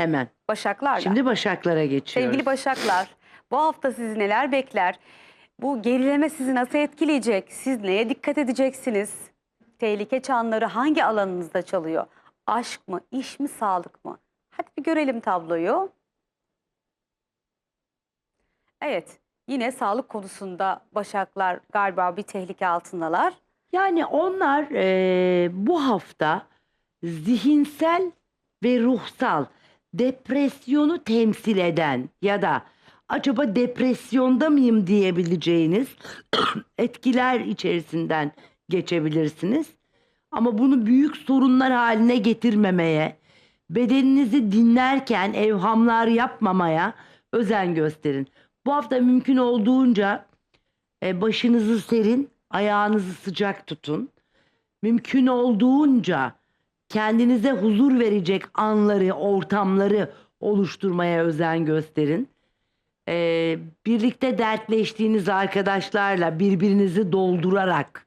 Hemen. Başaklarla. Şimdi Başaklara geçiyoruz. Sevgili Başaklar, bu hafta sizi neler bekler? Bu gerileme sizi nasıl etkileyecek? Siz neye dikkat edeceksiniz? Tehlike çanları hangi alanınızda çalıyor? Aşk mı, iş mi, sağlık mı? Hadi bir görelim tabloyu. Evet, yine sağlık konusunda Başaklar galiba bir tehlike altındalar. Yani onlar eee, bu hafta zihinsel ve ruhsal depresyonu temsil eden ya da acaba depresyonda mıyım diyebileceğiniz etkiler içerisinden geçebilirsiniz. Ama bunu büyük sorunlar haline getirmemeye, bedeninizi dinlerken evhamlar yapmamaya özen gösterin. Bu hafta mümkün olduğunca e, başınızı serin, ayağınızı sıcak tutun. Mümkün olduğunca kendinize huzur verecek anları, ortamları oluşturmaya özen gösterin. E, birlikte dertleştiğiniz arkadaşlarla birbirinizi doldurarak,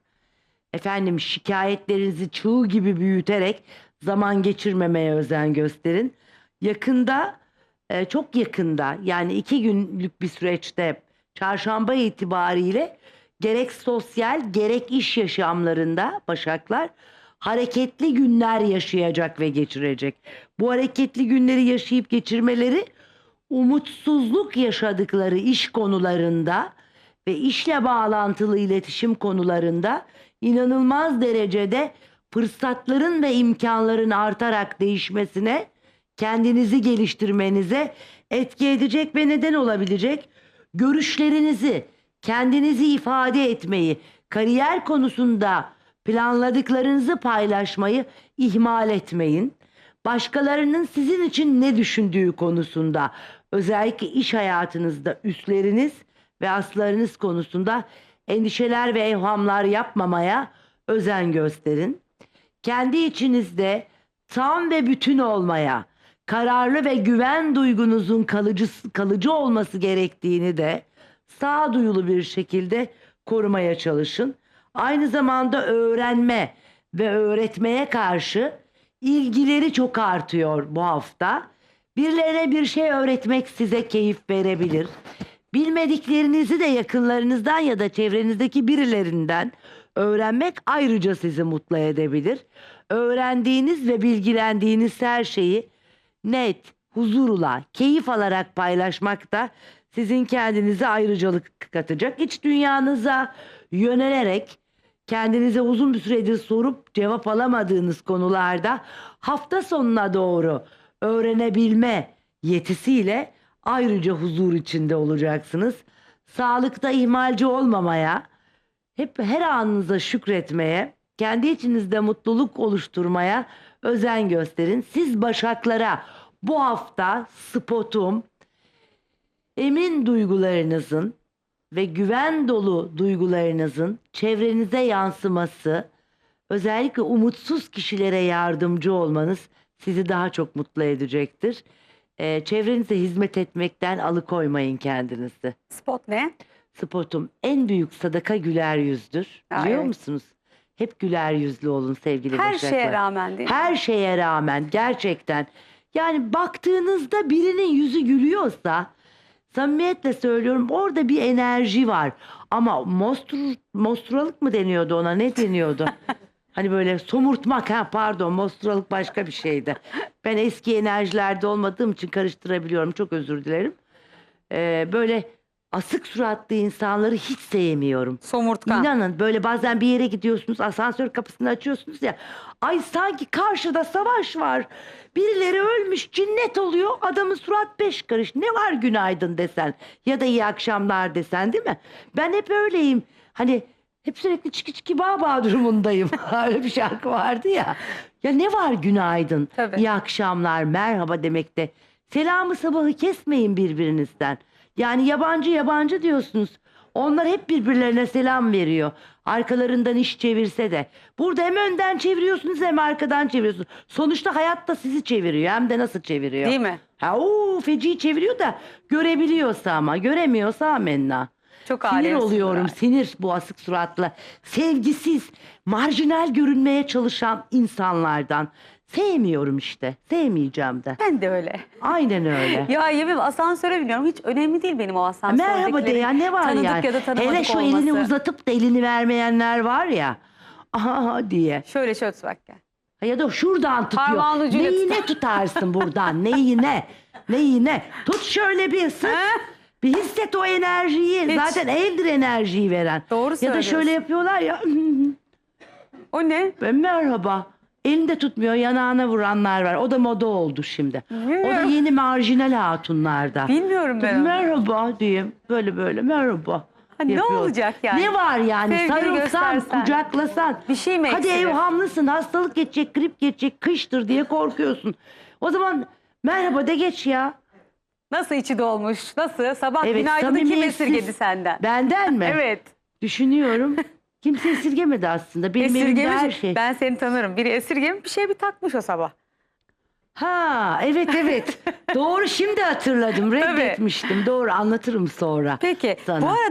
efendim şikayetlerinizi çığ gibi büyüterek zaman geçirmemeye özen gösterin. Yakında, e, çok yakında yani iki günlük bir süreçte çarşamba itibariyle gerek sosyal gerek iş yaşamlarında Başaklar hareketli günler yaşayacak ve geçirecek. Bu hareketli günleri yaşayıp geçirmeleri umutsuzluk yaşadıkları iş konularında ve işle bağlantılı iletişim konularında inanılmaz derecede fırsatların ve imkanların artarak değişmesine, kendinizi geliştirmenize etki edecek ve neden olabilecek görüşlerinizi, kendinizi ifade etmeyi, kariyer konusunda planladıklarınızı paylaşmayı ihmal etmeyin. Başkalarının sizin için ne düşündüğü konusunda, özellikle iş hayatınızda üstleriniz ve aslarınız konusunda endişeler ve evhamlar yapmamaya özen gösterin. Kendi içinizde tam ve bütün olmaya, kararlı ve güven duygunuzun kalıcı, kalıcı olması gerektiğini de sağduyulu bir şekilde korumaya çalışın. Aynı zamanda öğrenme ve öğretmeye karşı ilgileri çok artıyor bu hafta. Birilerine bir şey öğretmek size keyif verebilir. Bilmediklerinizi de yakınlarınızdan ya da çevrenizdeki birilerinden öğrenmek ayrıca sizi mutlu edebilir. Öğrendiğiniz ve bilgilendiğiniz her şeyi net, huzurla, keyif alarak paylaşmak da sizin kendinize ayrıcalık katacak. İç dünyanıza yönelerek kendinize uzun bir süredir sorup cevap alamadığınız konularda hafta sonuna doğru öğrenebilme yetisiyle ayrıca huzur içinde olacaksınız. Sağlıkta ihmalci olmamaya, hep her anınıza şükretmeye, kendi içinizde mutluluk oluşturmaya özen gösterin. Siz başaklara bu hafta spotum emin duygularınızın ve güven dolu duygularınızın çevrenize yansıması, özellikle umutsuz kişilere yardımcı olmanız sizi daha çok mutlu edecektir. Ee, çevrenize hizmet etmekten alıkoymayın kendinizi. Spot ne? Spotum en büyük sadaka güler yüzdür. Aa, Biliyor evet. musunuz? Hep güler yüzlü olun sevgili Her Başaklar. şeye rağmen değil mi? Her şeye rağmen gerçekten yani baktığınızda birinin yüzü gülüyorsa samimiyetle söylüyorum orada bir enerji var. Ama mostru, mostralık mı deniyordu ona ne deniyordu? hani böyle somurtmak ha pardon mostralık başka bir şeydi. Ben eski enerjilerde olmadığım için karıştırabiliyorum çok özür dilerim. Ee, böyle asık suratlı insanları hiç sevmiyorum. Somurtkan. İnanın böyle bazen bir yere gidiyorsunuz asansör kapısını açıyorsunuz ya. Ay sanki karşıda savaş var. Birileri ölmüş cinnet oluyor adamın surat beş karış. Ne var günaydın desen ya da iyi akşamlar desen değil mi? Ben hep öyleyim. Hani hep sürekli çiki çiki baba durumundayım. Öyle bir şarkı vardı ya. Ya ne var günaydın, Tabii. iyi akşamlar, merhaba demekte. Selamı sabahı kesmeyin birbirinizden. Yani yabancı yabancı diyorsunuz. Onlar hep birbirlerine selam veriyor. Arkalarından iş çevirse de. Burada hem önden çeviriyorsunuz hem arkadan çeviriyorsunuz. Sonuçta hayat da sizi çeviriyor. Hem de nasıl çeviriyor. Değil mi? Ha oo, feci çeviriyor da görebiliyorsa ama göremiyorsa amenna. Çok Sinir alemsin oluyorum Nuray. sinir bu asık suratla. Sevgisiz, marjinal görünmeye çalışan insanlardan, Sevmiyorum işte. Sevmeyeceğim de. Ben de öyle. Aynen öyle. Ya yemin asansöre biniyorum. Hiç önemli değil benim o asansördekilerin. Merhaba de ya ne var tanıdık yani? ya da tanımadık Hele şu olması. elini uzatıp da elini vermeyenler var ya. Aha diye. Şöyle şöyle tut bak gel. Ya da şuradan tutuyor. Neyine tutar. tutarsın buradan? Neyine? Neyine? Tut şöyle bir sık. Bir hisset o enerjiyi. Hiç. Zaten eldir enerjiyi veren. Doğru Ya da söylüyorsun. şöyle yapıyorlar ya. O ne? Merhaba. Elinde tutmuyor yanağına vuranlar var. O da moda oldu şimdi. O da yeni marjinal hatunlarda. Bilmiyorum ben onu. Merhaba diyeyim. Böyle böyle merhaba. Ha, ne olacak yani? Ne var yani? Sevgini Sarılsan, göstersen. kucaklasan. Bir şey mi Hadi eksilir? evhamlısın, hastalık geçecek, grip geçecek, kıştır diye korkuyorsun. O zaman merhaba de geç ya. Nasıl içi dolmuş? Nasıl? Sabah Evet, günaydını kim samimiyetsiz. esirgedi senden? Benden mi? Evet. Düşünüyorum. Kimse esirgemedi aslında. Benim elimde Esirgemiş. her şey. Ben seni tanırım. Biri esirgemiş bir şey bir takmış o sabah. Ha evet evet. Doğru şimdi hatırladım. Reddetmiştim. Doğru anlatırım sonra. Peki Sana. bu arada